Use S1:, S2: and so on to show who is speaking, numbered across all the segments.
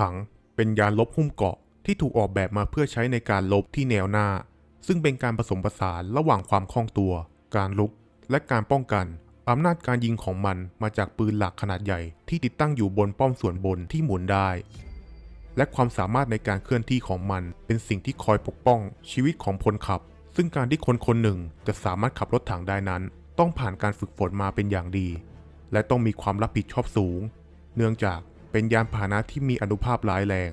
S1: ถัง เป็นยานลบหุ้มเกาะที่ถูกออกแบบมาเพื่อใช้ในการลบที่แนวหน้า ซึ่งเป็นการผสมผสานระหว่างความคล่องตัว การลุก และการป้องกัน อำนาจการยิงของมันมาจากปืนหลักขนาดใหญ่ที่ติดตั้งอยู่บนป้อมส่วนบนที่หมุนได้ และความสามารถในการเคลื่อนที่ของมันเป็นสิ่งที่คอยปกป้องชีวิตของพลขับ ซึ่งการที่คนคนหนึ่งจะสามารถขับรถถังได้นั้น ต้องผ่านการฝึกฝนมาเป็นอย่างดี และต้องมีความรับผิดชอบสูง เนื่องจาก เป็นยานพาหนะที่มีอนุภาพร้ายแรง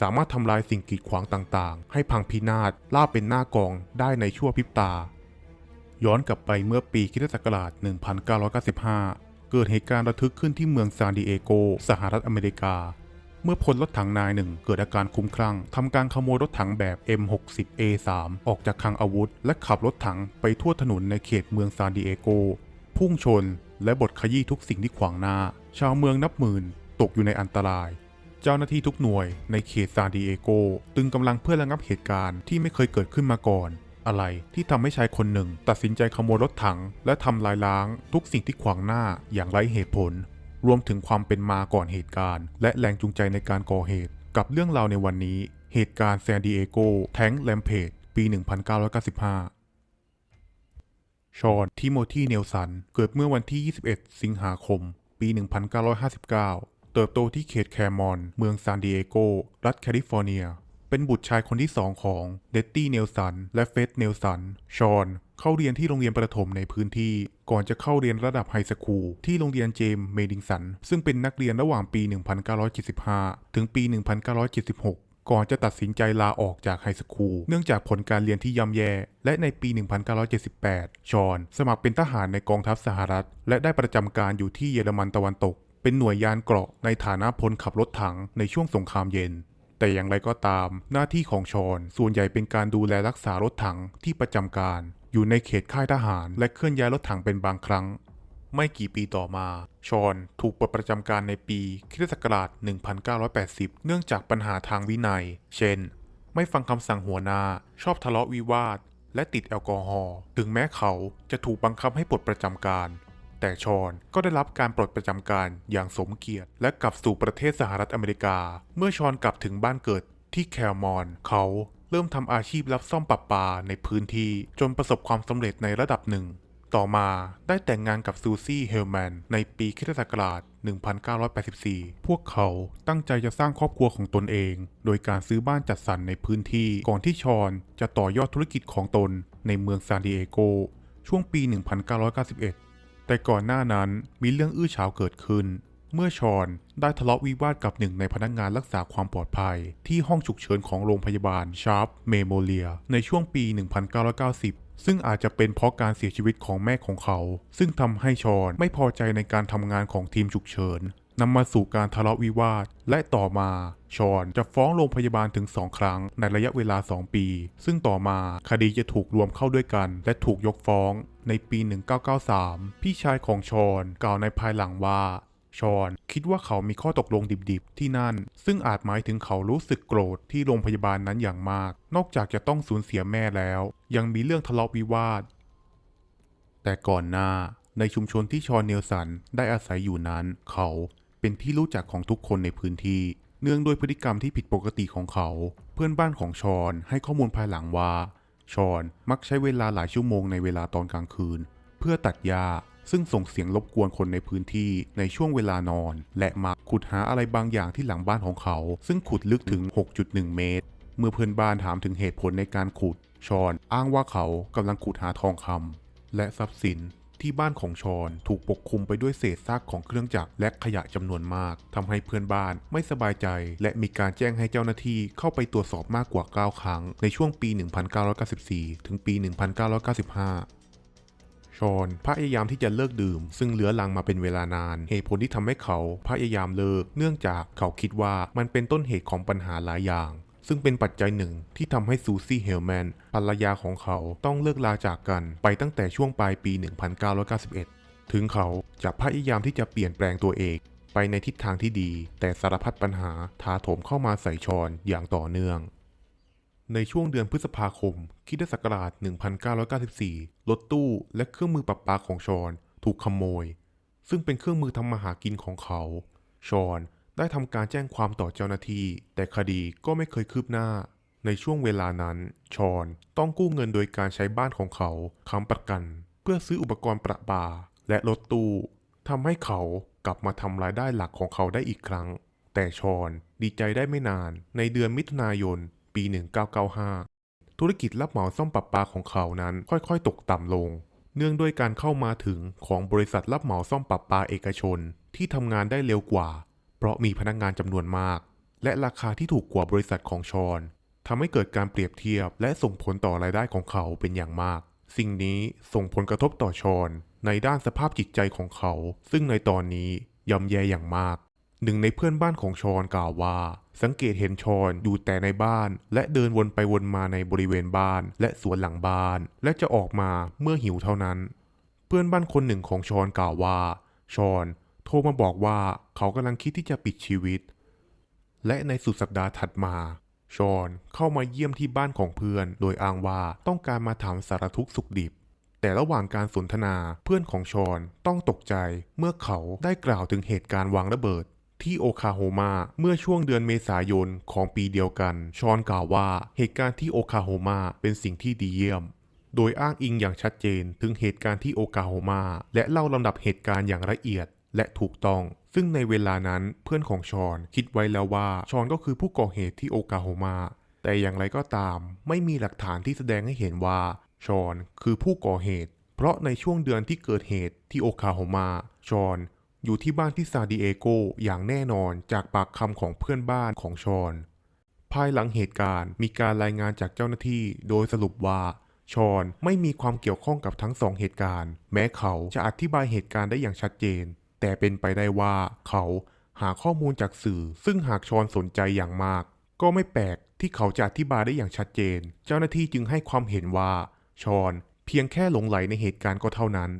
S1: สามารถทำลายสิ่งกีดขวางต่างๆ ให้พังพินาศล่าบเป็นหน้ากองได้ในชั่วพริบตา ย้อนกลับไปเมื่อปีคริสตศักราช 1995 เกิดเหตุการณ์ระทึกขึ้นที่เมืองซานดิเอโก สหรัฐอเมริกา เมื่อพลรถถังนายหนึ่งเกิดอาการคุ้มคลั่งทำการขโมยรถถังแบบ M60A3 ออกจากคลังอาวุธ และขับรถถังไปทั่วถนนในเขตเมืองซานดิเอโก พุ่งชนและบดขยี้ทุกสิ่งที่ขวางหน้า ชาวเมืองนับหมื่น ตกอยู่ในอันตราย เจ้าหน้าที่ทุกหน่วยในเขตซานดิเอโกตึงกำลังเพื่อระงับเหตุการณ์ที่ไม่เคยเกิดขึ้นมาก่อน อะไรที่ทำให้ชายคนหนึ่ง ตัดสินใจขโมยรถถัง และทำลายล้าง ทุกสิ่งที่ขวางหน้าอย่างไร้เหตุผล รวมถึงความเป็นมาก่อนเหตุการณ์ และแรงจูงใจในการก่อเหตุ กับเรื่องราวในวันนี้ เหตุการณ์แซนดิเอโกแทงแลมเพจปี 1995ชอน ทิโมธี เนลสัน เกิดเมื่อวันที่ 21 สิงหาคม ปี 1959 เติบโตที่เขตแคมอน เมืองซานดิเอโก รัฐแคลิฟอร์เนีย เป็นบุตรชายคนที่สองของเดตตี้เนลสัน และเฟธเนลสัน ชอน เข้าเรียนที่โรงเรียนประถมในพื้นที่ ก่อนจะเข้าเรียนระดับไฮสคูลที่โรงเรียนเจมส์เมดิงสัน ซึ่งเป็นนักเรียนระหว่างปี 1975 ถึงปี 1976ก่อนจะตัดสินใจลาออกจากไฮสคูลเนื่องจากผลการเรียนที่ย่ำแย่ และในปี 1978 ชอน สมัครเป็นทหารในกองทัพสหรัฐ และได้ประจำการอยู่ที่เยอรมันตะวันตก เป็นหน่วยยานเกราะในฐานะพลขับรถถังในช่วงสงครามเย็น แต่อย่างไรก็ตาม หน้าที่ของชอนส่วนใหญ่เป็นการดูแลรักษารถถังที่ประจำการ อยู่ในเขตค่ายทหาร และเคลื่อนย้ายรถถังเป็นบางครั้ง ไม่กี่ปีต่อมา ชอนถูกปลดประจำการในปีคริสตศักราช1980 เนื่องจากปัญหาทางวินัย เช่น ไม่ฟังคำสั่งหัวหน้า ชอบทะเลาะวิวาทและติดแอลกอฮอล์ ถึงแม้เขาจะถูกบังคับให้ปลดประจำการ แต่ชอนก็ได้รับการปลดประจำการอย่างสมเกียรติ และกลับสู่ประเทศสหรัฐอเมริกา เมื่อชอนกลับถึงบ้านเกิดที่แคลมอน เขาเริ่มทำอาชีพรับซ่อมประปาในพื้นที่จนประสบความสำเร็จในระดับหนึ่ง ต่อมาได้แต่งงานกับซูซี่เฮลแมนในปีคิศักราช 1984 พวกเขาตั้งใจจะสร้างครอบครัวของตนเอง โดยการซื้อบ้านจัดสรรในพื้นที่ก่อนที่ชอนจะต่อยอดธุรกิจของตนในเมืองซานดิเอโก ช่วงปี 1991 แต่ก่อนหน้านั้นมีเรื่องอื้อฉาวเกิดขึ้น เมื่อชอนได้ทะเลาะวิวาทกับหนึ่งในพนักงานรักษาความปลอดภัย ที่ห้องฉุกเฉินของโรงพยาบาลชาร์ปเมโมเลีย ในช่วงปี 1990ซึ่งอาจจะเป็นเพราะการเสียชีวิตของแม่ของเขา ซึ่งทำให้ชอนไม่พอใจในการทำงานของทีมฉุกเฉินนำมาสู่การทะเลาะวิวาท และต่อมาชอนจะฟ้องโรงพยาบาลถึงสองครั้งในระยะเวลา 2 ปี ซึ่งต่อมาคดีจะถูกรวมเข้าด้วยกัน และถูกยกฟ้อง ในปี 1993 พี่ชายของชอนกล่าวในภายหลังว่าชอนคิดว่าเขามีข้อตกลงดิบๆ ที่นั่น ซึ่งอาจหมายถึงเขารู้สึกโกรธที่โรงพยาบาลนั้นอย่างมาก นอกจากจะต้องสูญเสียแม่แล้ว ยังมีเรื่องทะเลาะวิวาท แต่ก่อนหน้า ในชุมชนที่ชอนเนลสันได้อาศัยอยู่นั้น เขาเป็นที่รู้จักของทุกคนในพื้นที่ เนื่องด้วยพฤติกรรมที่ผิดปกติของเขา เพื่อนบ้านของชอนให้ข้อมูลภายหลังว่า ชอนมักใช้เวลาหลายชั่วโมงในเวลาตอนกลางคืน เพื่อตัดหญ้าซึ่งส่งเสียงรบกวนคนในพื้นที่ในช่วงเวลานอน และมาขุดหาอะไรบางอย่างที่หลังบ้านของเขา ซึ่งขุดลึกถึง 6.1 เมตร เมื่อเพื่อนบ้านถามถึงเหตุผลในการขุด ชอนอ้างว่าเขากำลังขุดหาทองคำและทรัพย์สิน ที่บ้านของชอนถูกปกคลุมไปด้วยเศษซากของเครื่องจักรและขยะจำนวนมากทำให้เพื่อนบ้านไม่สบายใจ และมีการแจ้งให้เจ้าหน้าที่เข้าไปตรวจสอบมากกว่า 9 ครั้ง ในช่วงปี 1994 ถึงปี 1995ชอนพยายามที่จะเลิกดื่ม ซึ่งเลื้อรังมาเป็นเวลานาน เหตุผลที่ทำให้เขาพยายามเลิก เนื่องจากเขาคิดว่ามันเป็นต้นเหตุของปัญหาหลายอย่าง ซึ่งเป็นปัจจัยหนึ่งที่ทำให้ซูซี่เฮลแมนภรรยาของเขาต้องเลิกลาจากกันไปตั้งแต่ช่วงปลายปี 1991 ถึงเขาจะพยายามที่จะเปลี่ยนแปลงตัวเอง ไปในทิศทางที่ดี แต่สารพัดปัญหาถาโถมเข้ามาใส่ชอนอย่างต่อเนื่อง ในช่วงเดือนพฤษภาคมคิดศักราช 1994 รถตู้และเครื่องมือประปาของชอนถูกขโมย ซึ่งเป็นเครื่องมือทำมาหากินของเขา ชอน ได้ทำการแจ้งความต่อเจ้าหน้าที่ แต่คดีก็ไม่เคยคืบหน้า ในช่วงเวลานั้น ชอนต้องกู้เงินโดยการใช้บ้านของเขาค้ำประกัน เพื่อซื้ออุปกรณ์ประปา และรถตู้ทำให้เขากลับมาทำรายได้หลักของเขาได้อีกครั้ง แต่ชอนดีใจได้ไม่นาน ในเดือนมิถุนายน ปี 1995 ธุรกิจรับเหมาซ่อมประปาของเขานั้นค่อยๆ ตกต่ำลง เนื่องด้วยการเข้ามาถึงของบริษัทรับเหมาซ่อมประปาเอกชนที่ทำงานได้เร็วกว่า เพราะมีพนักงานจำนวนมาก และราคาที่ถูกกว่าบริษัทของชอนทำให้เกิดการเปรียบเทียบ และส่งผลต่อรายได้ของเขาเป็นอย่างมาก สิ่งนี้ส่งผลกระทบต่อชอนในด้านสภาพจิตใจของเขา ซึ่งในตอนนี้ย่ำแย่อย่างมาก หนึ่งในเพื่อนบ้านของชอนกล่าวว่า สังเกตเห็นชอนอยู่แต่ในบ้าน และเดินวนไปวนมาในบริเวณบ้าน และสวนหลังบ้าน และจะออกมาเมื่อหิวเท่านั้น เพื่อนบ้านคนหนึ่งของชอนกล่าวว่า ชอน โทรมาบอกว่าเขากำลังคิดที่จะปิดชีวิต และในสุดสัปดาห์ถัดมา ชอนเข้ามาเยี่ยมที่บ้านของเพื่อน โดยอ้างว่าต้องการมาถามสารทุกสุขดิบ แต่ระหว่างการสนทนาเพื่อนของชอนต้องตกใจเมื่อเขาได้กล่าวถึงเหตุการณ์วางระเบิด ที่โอคาโฮมาเมื่อช่วงเดือนเมษายนของปีเดียวกัน ชอนกล่าวว่าเหตุการณ์ที่โอคาโฮมาเป็นสิ่งที่ดีเยี่ยมโดยอ้างอิงอย่างชัดเจนถึงเหตุการณ์ที่โอคาโฮมา และเล่าลำดับเหตุการณ์อย่างละเอียด และถูกต้อง ซึ่งในเวลานั้นเพื่อนของชอนคิดไว้แล้วว่าชอนก็คือผู้ก่อเหตุที่โอคลาโฮมา แต่อย่างไรก็ตาม ไม่มีหลักฐานที่แสดงให้เห็นว่าชอนคือผู้ก่อเหตุ เพราะในช่วงเดือนที่เกิดเหตุที่โอคาโฮมาชอนอยู่ที่บ้านที่ซาดิเอโกอย่างแน่นอนจากปากคำของเพื่อนบ้านของชอน ภายหลังเหตุการณ์มีการรายงานจากเจ้าหน้าที่ โดยสรุปว่าชอนไม่มีความเกี่ยวข้องกับทั้งสองเหตุการณ์ แม้เขาจะอธิบายเหตุการณ์ได้อย่างชัดเจน แต่เป็นไปได้ว่าเขาหาข้อมูลจากสื่อ ซึ่งหากชอนสนใจอย่างมาก ก็ไม่แปลกที่เขาจะอธิบายได้อย่างชัดเจน เจ้าหน้าที่จึงให้ความเห็นว่า ชอนเพียงแค่หลงไหลในเหตุการณ์ก็เท่านั้น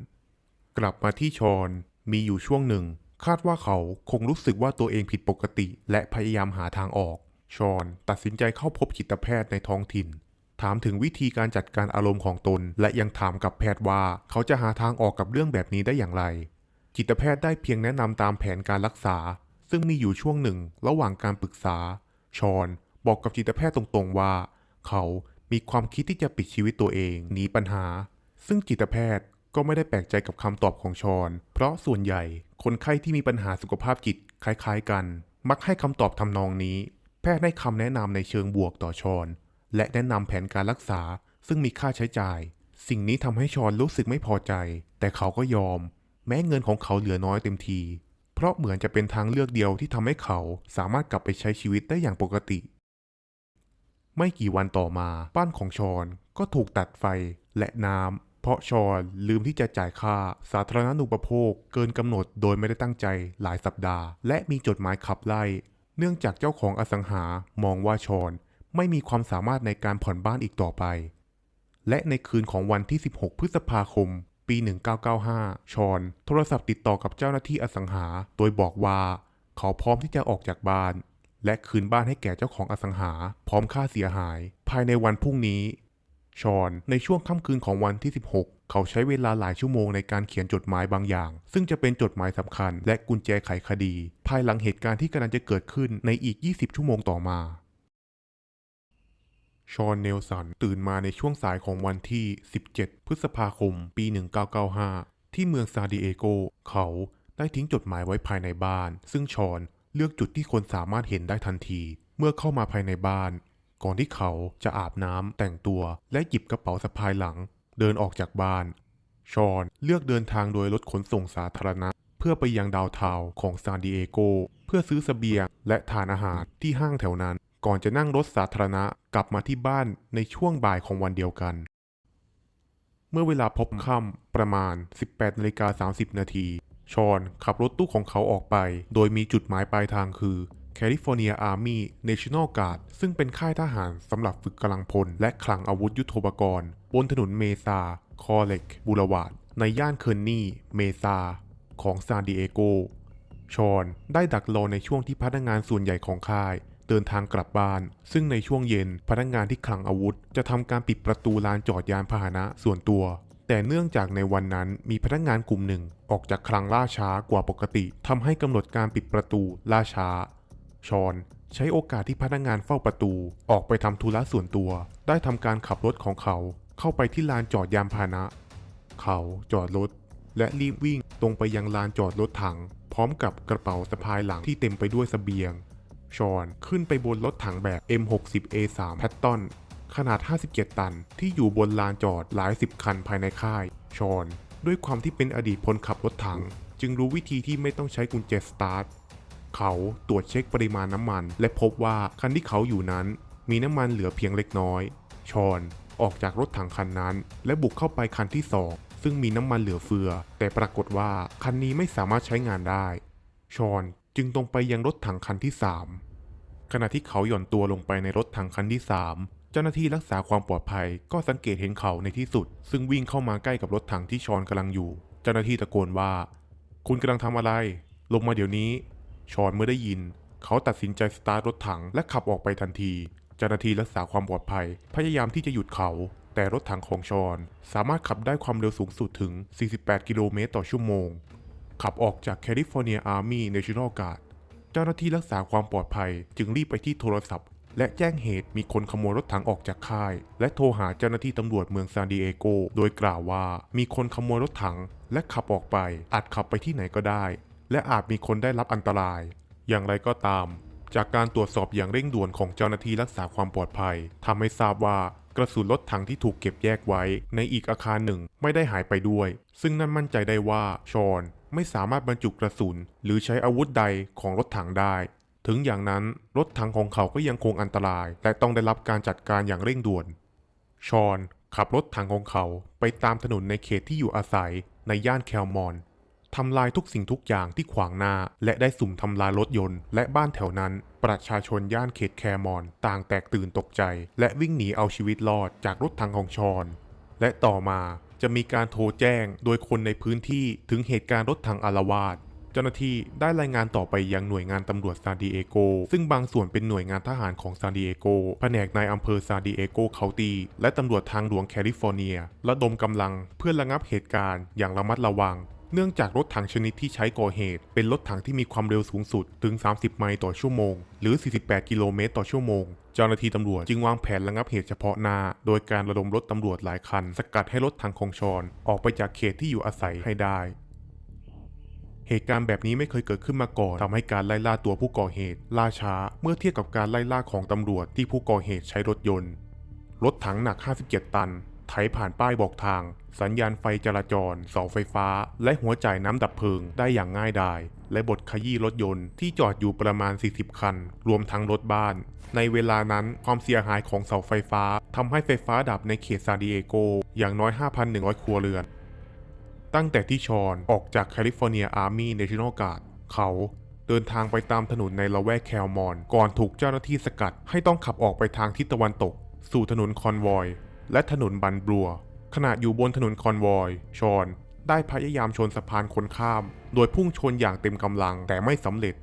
S1: กลับมาที่ชอนมีอยู่ช่วงหนึ่ง คาดว่าเขาคงรู้สึกว่าตัวเองผิดปกติ และพยายามหาทางออก ชอนตัดสินใจเข้าพบจิตแพทย์ในท้องถิ่น ถามถึงวิธีการจัดการอารมณ์ของตน และยังถามกับแพทย์ว่า เขาจะหาทางออกกับเรื่องแบบนี้ได้อย่างไร จิตแพทย์ได้เพียงแนะนำตามแผนการรักษา ซึ่งมีอยู่ช่วงหนึ่งระหว่างการปรึกษา ชอนบอกกับจิตแพทย์ตรงๆว่า เขามีความคิดที่จะปิดชีวิตตัวเองหนีปัญหา ซึ่งจิตแพทย์ก็ไม่ได้แปลกใจกับคำตอบของชอน เพราะส่วนใหญ่คนไข้ที่มีปัญหาสุขภาพจิตคล้ายๆกัน มักให้คำตอบทำนองนี้ แพทย์ให้คำแนะนำในเชิงบวกต่อชอน และแนะนำแผนการรักษา ซึ่งมีค่าใช้จ่าย สิ่งนี้ทำให้ชอนรู้สึกไม่พอใจ แต่เขาก็ยอม แม้เงินของเขาเหลือน้อยเต็มที เพราะเหมือนจะเป็นทางเลือกเดียวที่ทำให้เขาสามารถกลับไปใช้ชีวิตได้อย่างปกติ ไม่กี่วันต่อมาบ้านของชอนก็ถูกตัดไฟและน้ำเพราะชอนลืมที่จะจ่ายค่าสาธารณูปโภคเกินกำหนดโดยไม่ได้ตั้งใจหลายสัปดาห์ และมีจดหมายขับไล่ เนื่องจากเจ้าของอสังหามองว่าชอนไม่มีความสามารถในการผ่อนบ้านอีกต่อไป และในคืนของวันที่ 16 พฤษภาคม ปี 1995 ชอนโทรศัพท์ติดต่อกับเจ้าหน้าที่อสังหา โดยบอกว่า เขาพร้อมที่จะออกจากบ้าน และคืนบ้านให้แก่เจ้าของอสังหา พร้อมค่าเสียหาย ภายในวันพรุ่งนี้ ชอนในช่วงค่ำคืนของวันที่ 16 เขาใช้เวลาหลายชั่วโมงในการเขียนจดหมายบางอย่าง ซึ่งจะเป็นจดหมายสำคัญ และกุญแจไขคดี ภายหลังเหตุการณ์ที่กำลังจะเกิดขึ้นในอีก 20 ชั่วโมงต่อมา ชอนเนลสัน ตื่นมาในช่วงสายของวันที่ 17 พฤษภาคม ปี 1995 ที่เมืองซาดิเอโก เขาได้ทิ้งจดหมายไว้ภายในบ้าน ซึ่งชอนเลือกจุดที่คนสามารถเห็นได้ทันที เมื่อเข้ามาภายในบ้าน ก่อนที่เขาจะอาบน้ำแต่งตัวและหยิบกระเป๋าสะพายหลัง เดินออกจากบ้าน ชอนเลือกเดินทางโดยรถขนส่งสาธารณะเพื่อไปยังดาวน์ทาของซานดิเอโก เพื่อซื้อสเสบียงและทานอาหารที่ห้างแถวนั้น ก่อนจะนั่งรถสาธารณะกลับมาที่บ้านในช่วงบ่ายของวันเดียวกัน เมื่อเวลาพบค่ำประมาณ 18นาฬิกา30 นาที ชอนขับรถตู้ของเขาออกไป โดยมีจุดหมายปลายทางคือ California Army National Guard ซึ่งเป็นค่ายทหารสำหรับฝึกกำลังพล และคลังอาวุธยุโทโธปกรณ์ บนถนนเมซา คอเล็กบูรวาด ในย่านเคิร์นีเมซา ของซานดิเอโกชชอนได้ดักรอในช่วงที่พนักงานส่วนใหญ่ของค่าย เดินทางกลับบ้าน ซึ่งในช่วงเย็นพนักงานที่คลังอาวุธ จะทำการปิดประตูลานจอดยานพาหนะส่วนตัว แต่เนื่องจากในวันนั้นมีพนักงานกลุ่มหนึ่ง ออกจากคลังล่าช้ากว่าปกติทำให้กำหนดการปิดประตูล่าช้า ชอนใช้โอกาสที่พนักงานเฝ้าประตู ออกไปทำธุระส่วนตัว ได้ทำการขับรถของเขา เข้าไปที่ลานจอดยานพาหนะ เขาจอดรถและรีบวิ่งตรงไปยังลานจอดรถถัง พร้อมกับกระเป๋าสะพายหลังที่เต็มไปด้วยสเสบียง ชอนขึ้นไปบนรถถังแบบ M60A3 แพตตอนขนาด 57 ตัน ที่อยู่บนลานจอดหลายสิบคันภายในค่าย ชอน ด้วยความที่เป็นอดีตพลขับรถถัง จึงรู้วิธีที่ไม่ต้องใช้กุญแจสตาร์ท เขาตรวจเช็คปริมาณน้ำมัน และพบว่าคันที่เขาอยู่นั้น มีน้ำมันเหลือเพียงเล็กน้อย ชอนออกจากรถถังคันนั้น และบุกเข้าไปคันที่สองซึ่งมีน้ำมันเหลือเฟือ แต่ปรากฏว่าคันนี้ไม่สามารถใช้งานได้ ชอน จึงตรงไปยังรถถังคันที่สามขณะที่เขาหย่อนตัวลงไปในรถถังคันที่สามเจ้าหน้าที่รักษาความปลอดภัยก็สังเกตเห็นเขาในที่สุด ซึ่งวิ่งเข้ามาใกล้กับรถถังที่ชอนกำลังอยู่ เจ้าหน้าที่ตะโกนว่า คุณกำลังทำอะไร ลงมาเดี๋ยวนี้ ชอนเมื่อได้ยิน เขาตัดสินใจสตาร์ทรถถังและขับออกไปทันที เจ้าหน้าที่รักษาความปลอดภัย พยายามที่จะหยุดเขาแต่รถถังของชอน สามารถขับได้ความเร็วสูงสุดถึง 48 กิโลเมตรต่อชั่วโมง ขับออกจากแคลิฟอร์เนียอาร์มี่เนชั่นแนลการ์ดเจ้าหน้าที่รักษาความปลอดภัยจึงรีบไปที่โทรศัพท์ และแจ้งเหตุมีคนขโมยรถถังออกจากค่าย และโทรหาเจ้าหน้าที่ตำรวจเมืองซานดิเอโกโดยกล่าวว่ามีคนขโมยรถถัง และขับออกไป อาจขับไปที่ไหนก็ได้ และอาจมีคนได้รับอันตราย อย่างไรก็ตาม จากการตรวจสอบอย่างเร่งด่วนของเจ้าหน้าที่รักษาความปลอดภัยทำให้ทราบว่ากระสุนรถถังที่ถูกเก็บแยกไว้ ในอีกอาคารหนึ่งไม่ได้หายไปด้วย ซึ่งนั่นมั่นใจได้ว่าชอน ไม่สามารถบรรจุกระสุน หรือใช้อาวุธใดของรถถังได้ ถึงอย่างนั้นรถถังของเขาก็ยังคงอันตราย และต้องได้รับการจัดการอย่างเร่งด่วน ชอนขับรถถังของเขาไปตามถนนในเขตที่อยู่อาศัยในย่านแคลมอนทำลายทุกสิ่งทุกอย่างที่ขวางหน้า และได้สุ่มทำลายรถยนต์ และบ้านแถวนั้น ประชาชนย่านเขตแคมอน ต่างแตกตื่นตกใจ และวิ่งหนีเอาชีวิตรอดจากรถถังของชอน และต่อมา จะมีการโทรแจ้งโดยคนในพื้นที่ถึงเหตุการณ์รถถังอารวาสเจ้าหน้าที่ได้รายงานต่อไปยังหน่วยงานตำรวจซานดิเอโก ซึ่งบางส่วนเป็นหน่วยงานทหารของซานดิเอโก แผนกในอำเภอซานดิเอโกเคานตีและตำรวจทางหลวงแคลิฟอร์เนีย ระดมกำลังเพื่อระงับเหตุการณ์อย่างระมัดระวัง เนื่องจากรถถังชนิดที่ใช้ก่อเหตุ เป็นรถถังที่มีความเร็วสูงสุดถึง 30 ไมล์ต่อชั่วโมง หรือ 48 กิโลเมตรต่อชั่วโมง เจ้าหน้าที่ตำรวจจึงวางแผนระงับเหตุเฉพาะหน้า โดยการระดมรถตำรวจหลายคัน สกัดให้รถถังของชอน ออกไปจากเขตที่อยู่อาศัยให้ได้ เหตุการณ์แบบนี้ไม่เคยเกิดขึ้นมาก่อนทำให้การไล่ล่าตัวผู้ก่อเหตุ ล่าช้าเมื่อเทียบกับการไล่ล่าของตำรวจที่ผู้ก่อเหตุใช้รถยนต์รถถังหนัก 57 ตัน ไถผ่านป้ายบอกทาง สัญญาณไฟจราจร เสาไฟฟ้า และหัวจ่ายน้ำดับเพลิงได้อย่างง่ายดาย และบทขยี้รถยนต์ที่จอดอยู่ประมาณ 40 คัน รวมทั้งรถบ้าน ในเวลานั้นความเสียหายของเสาไฟฟ้าทำให้ไฟฟ้าดับในเขตซานดิเอโกอย่างน้อย 5,100 ครัวเรือน ตั้งแต่ที่ชอนออกจากแคลิฟอร์เนียอาร์มี่เนชั่นแนลการ์ดเขาเดินทางไปตามถนนในละแวกแคลมอน ก่อนถูกเจ้าหน้าที่สกัดให้ต้องขับออกไปทางทิศตะวันตก สู่ถนนคอนวอย และถนนบันบลัว ขณะอยู่บนถนนคอนวอย ชอน ได้พยายามชนสะพานคนข้าม โดยพุ่งชนอย่างเต็มกำลังแต่ไม่สำเร็จ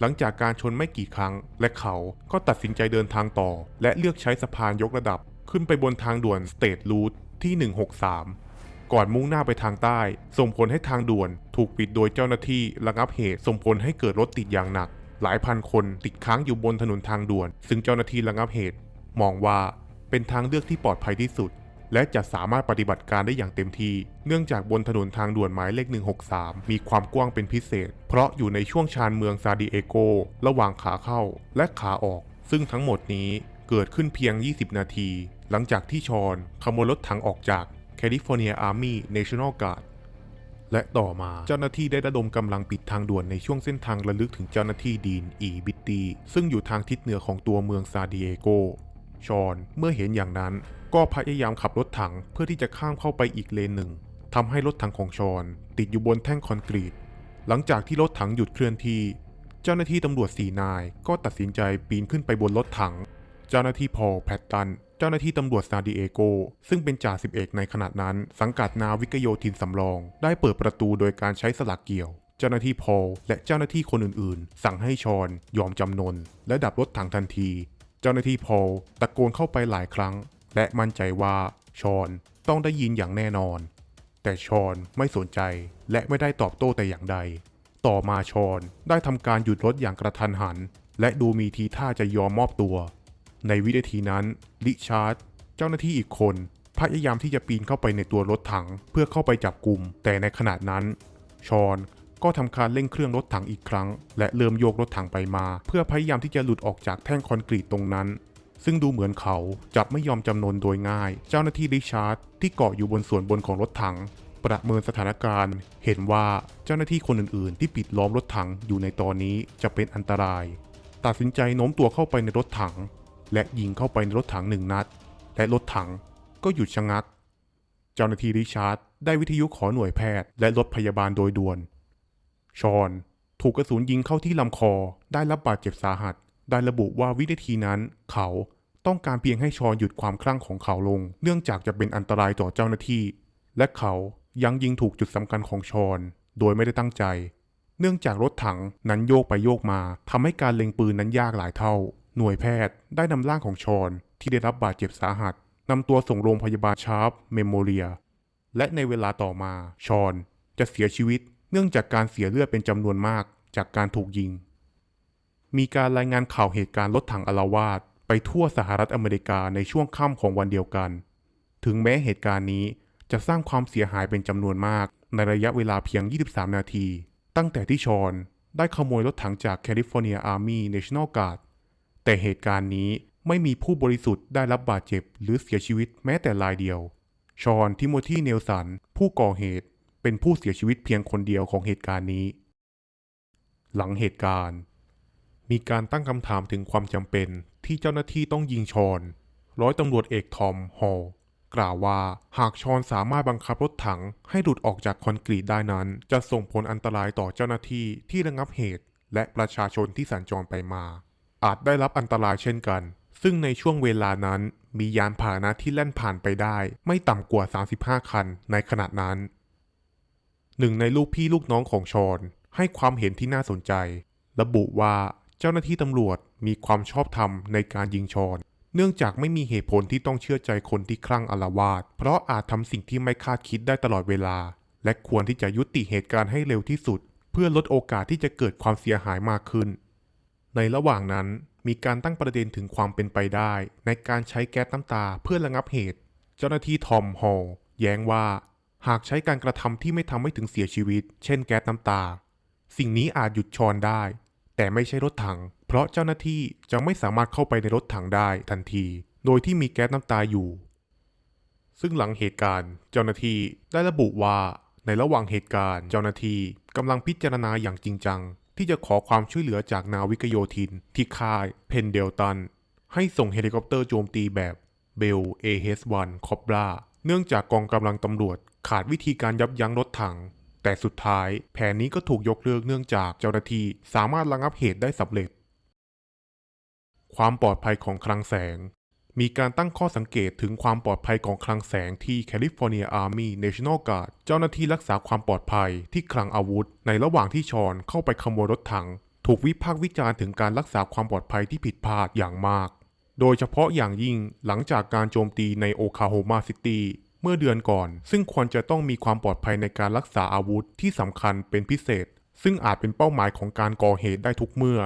S1: หลังจากการชนไม่กี่ครั้ง และเขาก็ตัดสินใจเดินทางต่อ และเลือกใช้สะพานยกระดับ ขึ้นไปบนทางด่วนสเตทรูทที่ 163ก่อนมุ่งหน้าไปทางใต้ ส่งผลให้ทางด่วน ถูกปิดโดยเจ้าหน้าที่ระงับเหตุ ส่งผลให้เกิดรถติดอย่างหนัก หลายพันคนติดค้างอยู่บนถนนทางด่วน ซึ่งเจ้าหน้าที่ระงับเหตุ มองว่า เป็นทางเลือกที่ปลอดภัยที่สุด และจะสามารถปฏิบัติการได้อย่างเต็มที่ เนื่องจากบนถนนทางด่วนหมายเลข 163 มีความกว้างเป็นพิเศษ เพราะอยู่ในช่วงชานเมืองซาดิเอโก ระหว่างขาเข้าและขาออก ซึ่งทั้งหมดนี้เกิดขึ้นเพียง 20 นาที หลังจากที่ชอนขโมยรถถังออกจากแคลิฟอร์เนียอาร์มี่เนชั่นแนลการ์ดและต่อมาเจ้าหน้าที่ได้ระดมกำลังปิดทางด่วนในช่วงเส้นทางระลึกถึงเจ้าหน้าที่ดีนอีบิตตีซึ่งอยู่ทางทิศเหนือของตัวเมืองซาดิเอโก ชอนเมื่อเห็นอย่างนั้นก็พยายามขับรถถังเพื่อที่จะข้ามเข้าไปอีกเลนหนึ่งทำให้รถถังของชอนติดอยู่บนแท่งคอนกรีต หลังจากที่รถถังหยุดเคลื่อนที่ เจ้าหน้าที่ตำรวจสี่นายก็ตัดสินใจปีนขึ้นไปบนรถถัง เจ้าหน้าที่พอลแพตตัน เจ้าหน้าที่ตำรวจซานดิเอโก ซึ่งเป็นจ่าสิบเอกในขณะนั้น สังกัดนาวิกโยธินสำรอง ได้เปิดประตูโดยการใช้สลักเกี่ยว เจ้าหน้าที่พอลและเจ้าหน้าที่คนอื่นๆ สั่งให้ชอนยอมจำนนและดับรถถังทันที จ้าหน้าที่พอลตะโกนเข้าไปหลายครั้ง และมั่นใจว่าชอนต้องได้ยินอย่างแน่นอน แต่ชอนไม่สนใจและไม่ได้ตอบโต้แต่อย่างใด ต่อมาชอนได้ทำการหยุดรถอย่างกระทันหัน และดูมีทีท่าจะยอมมอบตัว ในวินาทีนั้นริชาร์ดเจ้าหน้าที่อีกคนพยายามที่จะปีนเข้าไปในตัวรถถังเพื่อเข้าไปจับกลุ่มแต่ในขณะนั้น ชอน ก็ทำการเร่งเครื่องรถถังอีกครั้ง และเริ่มโยกรถถังไปมา เพื่อพยายามที่จะหลุดออกจากแท่งคอนกรีตตรงนั้น ซึ่งดูเหมือนเขาจะไม่ยอมจำนนโดยง่าย เจ้าหน้าที่ริชาร์ดที่เกาะอยู่บนส่วนบนของรถถัง ประเมินสถานการณ์ เห็นว่าเจ้าหน้าที่คนอื่นๆ ที่ปิดล้อมรถถังอยู่ในตอนนี้จะเป็นอันตราย ตัดสินใจโน้มตัวเข้าไปในรถถัง และยิงเข้าไปในรถถังหนึ่งนัด และรถถังก็หยุดชะงัก เจ้าหน้าที่ริชาร์ดได้วิทยุขอหน่วยแพทย์และรถพยาบาลโดยด่วน ชอนถูกกระสุนยิงเข้าที่ลำคอ ได้รับบาดเจ็บสาหัส ได้ระบุว่าวินาทีนั้น เขาต้องการเพียงให้ชอนหยุดความคลั่งของเขาลง เนื่องจากจะเป็นอันตรายต่อเจ้าหน้าที่ และเขายังยิงถูกจุดสำคัญของชอน โดยไม่ได้ตั้งใจ เนื่องจากรถถังนั้นโยกไปโยกมาทำให้การเล็งปืนนั้นยากหลายเท่า หน่วยแพทย์ได้นำร่างของชอนที่ได้รับบาดเจ็บสาหัสนำตัวส่งโรงพยาบาลชาร์ปเมโมเรีย และในเวลาต่อมาชอนจะเสียชีวิต นื่องจากการเสียเลือดเป็นจำนวนมากจากการถูกยิง มีการรายงานข่าวเหตุการณ์รถถังอารวาสไปทั่วสหรัฐอเมริกาในช่วงค่ำของวันเดียวกัน ถึงแม้เหตุการณ์นี้จะสร้างความเสียหายเป็นจำนวนมากในระยะเวลาเพียง 23 นาที ตั้งแต่ที่ชอนได้ขโมยรถถังจากแคลิฟอร์เนียอาร์มี่เนชั่น a ลกาดแต่เหตุการณ์นี้ไม่มีผู้บริสุทธิ์ได้รับบาดเจ็บหรือเสียชีวิตแม้แต่รายเดียว ชอนทิโมธีเนลสัน ผู้ก่อเหตุ เป็นผู้เสียชีวิตเพียงคนเดียวของเหตุการณ์นี้ หลังเหตุการณ์ มีการตั้งคำถามถึงความจำเป็นที่เจ้าหน้าที่ต้องยิงชอน ร้อยตำรวจเอกทอมฮอล์กล่าวว่าหากชอนสามารถบังคับรถถังให้หลุดออกจากคอนกรีตได้นั้น จะส่งผลอันตรายต่อเจ้าหน้าที่ที่ระงับเหตุ และประชาชนที่สัญจรไปมา อาจได้รับอันตรายเช่นกัน ซึ่งในช่วงเวลานั้นมียานพาหนะที่แล่นผ่านไปได้ ไม่ต่ำกว่า 35 คันในขณะนั้น หนึ่งในลูกพี่ลูกน้องของชอน ให้ความเห็นที่น่าสนใจ ระบุว่าเจ้าหน้าที่ตำรวจมีความชอบธรรมในการยิงชอน เนื่องจากไม่มีเหตุผลที่ต้องเชื่อใจคนที่คลั่งอาละวาด เพราะอาจทำสิ่งที่ไม่คาดคิดได้ตลอดเวลา และควรที่จะยุติเหตุการณ์ให้เร็วที่สุด เพื่อลดโอกาสที่จะเกิดความเสียหายมากขึ้น ในระหว่างนั้นมีการตั้งประเด็นถึงความเป็นไปได้ ในการใช้แก๊สน้ำตาเพื่อระงับเหตุ เจ้าหน้าที่ทอมฮอลแย้งว่า หากใช้การกระทำที่ไม่ทำให้ถึงเสียชีวิต เช่นแก๊สน้ำตา สิ่งนี้อาจหยุดชอนได้ แต่ไม่ใช่รถถัง เพราะเจ้าหน้าที่จะไม่สามารถเข้าไปในรถถังได้ทันที โดยที่มีแก๊สน้ำตาอยู่ ซึ่งหลังเหตุการณ์ เจ้าหน้าที่ได้ระบุว่า ในระหว่างเหตุการณ์ เจ้าหน้าที่กำลังพิจารณาอย่างจริงจัง ที่จะขอความช่วยเหลือจากนาวิกโยธิน ที่ค่ายเพนเดลตันให้ส่งเฮลิคอปเตอร์โจมตีแบบเบล AH-1 คอบราเนื่องจากกองกำลังตำรวจ ขาดวิธีการยับยั้งรถถัง แต่สุดท้ายแผนนี้ก็ถูกยกเลิกเนื่องจากเจ้าหน้าที่สามารถระงับเหตุได้สำเร็จ ความปลอดภัยของคลังแสง มีการตั้งข้อสังเกตถึงความปลอดภัยของคลังแสงที่แคลิฟอร์เนียอาร์มี่เนชั่น a ลการ์ดเจ้าหน้าที่รักษาความปลอดภัยที่คลังอาวุธ ในระหว่างที่ชอนเข้าไปขโมยรถถัง ถูกวิพากษ์วิจารณ์ถึงการรักษาความปลอดภัยที่ผิดพลาดอย่างมากโดยเฉพาะอย่างยิ่งหลังจากการโจมตีในโอคลาโฮมาซิตี้ มื่อเดือนก่อน ซึ่งควรจะต้องมีความปลอดภัยในการรักษาอาวุธที่สำคัญเป็นพิเศษ ซึ่งอาจเป็นเป้าหมายของการก่อเหตุได้ทุกเมื่อ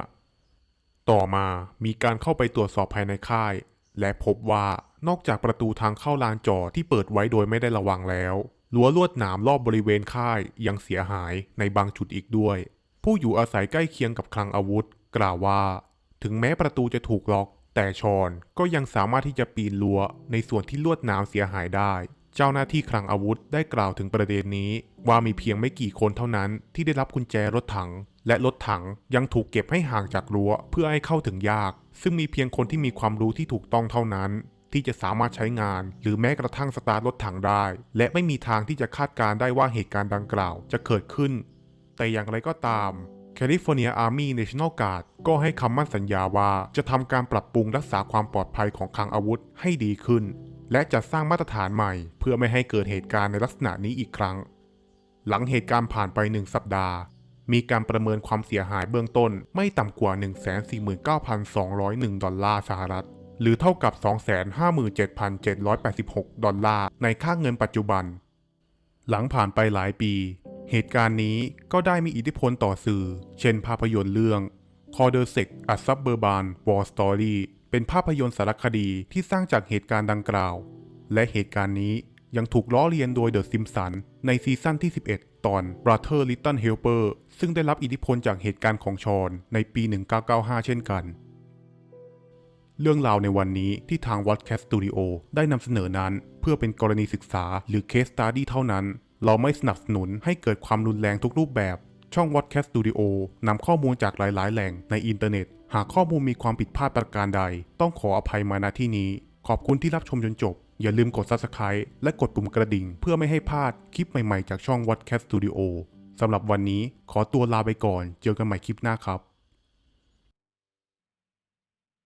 S1: ต่อมามีการเข้าไปตรวจสอบภายในค่าย และพบว่านอกจากประตูทางเข้าลานจอดที่เปิดไว้โดยไม่ได้ระวังแล้วรั้วลวดหนามรอบบริเวณค่ายยังเสียหายในบางจุดอีกด้วย ผู้อยู่อาศัยใกล้เคียงกับคลังอาวุธ กล่าวว่า ถึงแม้ประตูจะถูกล็อก แต่ชอนก็ยังสามารถที่จะปีนรั้วในส่วนที่ลวดหนามเสียหายได้ เจ้าหน้าที่คลังอาวุธได้กล่าวถึงประเด็นนี้ ว่ามีเพียงไม่กี่คนเท่านั้นที่ได้รับกุญแจรถถัง และรถถังยังถูกเก็บให้ห่างจากรั้วเพื่อให้เข้าถึงยาก ซึ่งมีเพียงคนที่มีความรู้ที่ถูกต้องเท่านั้น ที่จะสามารถใช้งาน หรือแม้กระทั่งสตาร์ทรถถังได้ และไม่มีทางที่จะคาดการได้ว่าเหตุการณ์ดังกล่าวจะเกิดขึ้น แต่อย่างไรก็ตามแคลิฟอร์เนียอาร์มี่เนชั่น a ลการ์ดก็ให้คำมั่นสัญญาว่าจะทำการปรับปรุงรักษาความปลอดภัยของคลังอาวุธให้ดีขึ้น และจะสร้างมาตรฐานใหม่ เพื่อไม่ให้เกิดเหตุการณ์ในลักษณะนี้อีกครั้ง หลังเหตุการณ์ผ่านไปหนึ่งสัปดาห์มมีการประเมินความเสียหายเบื้องต้นไม่ต่ำกว่า 149,201 ดอลลาร์สหรัฐ หรือเท่ากับ 257,786 ดอลลาร์ในค่าเงินปัจจุบัน หลังผ่านไปหลายปี เหตุการณ์นี้ก็ได้มีอิทธิพลต่อสื่อ เช่นภาพยนตร์เรื่อง c o r d e r s e c A Suburban War Story เป็นภาพยนตร์สารคดีที่สร้างจากเหตุการณ์ดังกล่าว และเหตุการณ์นี้ยังถูกล้อเลียนโดยเดอะซิมสันในซีซั่นที่ 11 ตอน Brother Little Helper ซึ่งได้รับอิทธิพลจากเหตุการณ์ของชอนในปี 1995 เช่นกัน เรื่องราวในวันนี้ที่ทาง Watcast Studio ได้นำเสนอนั้น เพื่อเป็นกรณีศึกษาหรือ Case Study เท่านั้น เราไม่สนับสนุนให้เกิดความรุนแรงทุกรูปแบบ ช่อง Watcast Studio นำข้อมูลจากหลาย ๆ แหล่งในอินเทอร์เน็ต หากข้อมูลมีความผิดพลาดประการใด ต้องขออภัยมาณที่นี้ ขอบคุณที่รับชมจนจบ อย่าลืมกด Subscribe และกดปุ่มกระดิ่ง เพื่อไม่ให้พลาดคลิปใหม่ๆ จากช่อง w a t c a t Studio สำหรับวันนี้ขอตัวลาไปก่อน เจอกันใหม่คลิปหน้าครับ